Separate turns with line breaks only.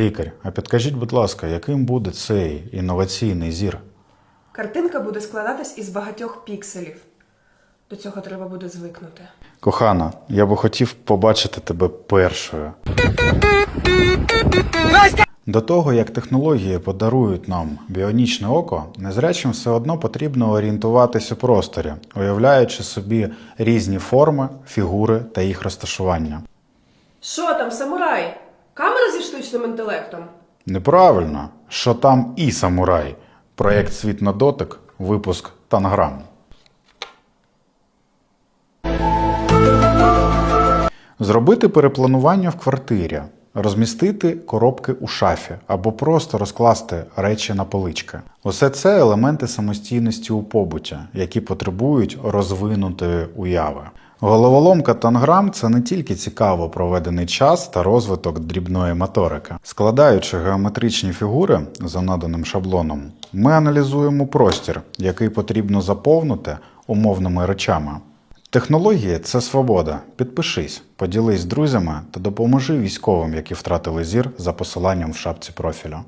Лікар, а підкажіть, будь ласка, яким буде цей інноваційний зір?
Картинка буде складатись із багатьох пікселів. До цього треба буде звикнути.
Кохана, я би хотів побачити тебе першою. До того, як технології подарують нам біонічне око, незрячим все одно потрібно орієнтуватись у просторі, уявляючи собі різні форми, фігури та їх розташування.
Що там, самурай? Камера зі штучним інтелектом?
Неправильно, що там і самурай. Проєкт Світ на дотик, випуск Танграм. Зробити перепланування в квартирі, розмістити коробки у шафі або просто розкласти речі на полички. Усе це елементи самостійності у побуті, які потребують розвинутої уяви. Головоломка Танграм це не тільки цікаво проведений час та розвиток дрібної моторики. Складаючи геометричні фігури за наданим шаблоном, ми аналізуємо простір, який потрібно заповнити умовними речами. Технології це свобода. Підпишись, поділись з друзями та допоможи військовим, які втратили зір за посиланням в шапці профілю.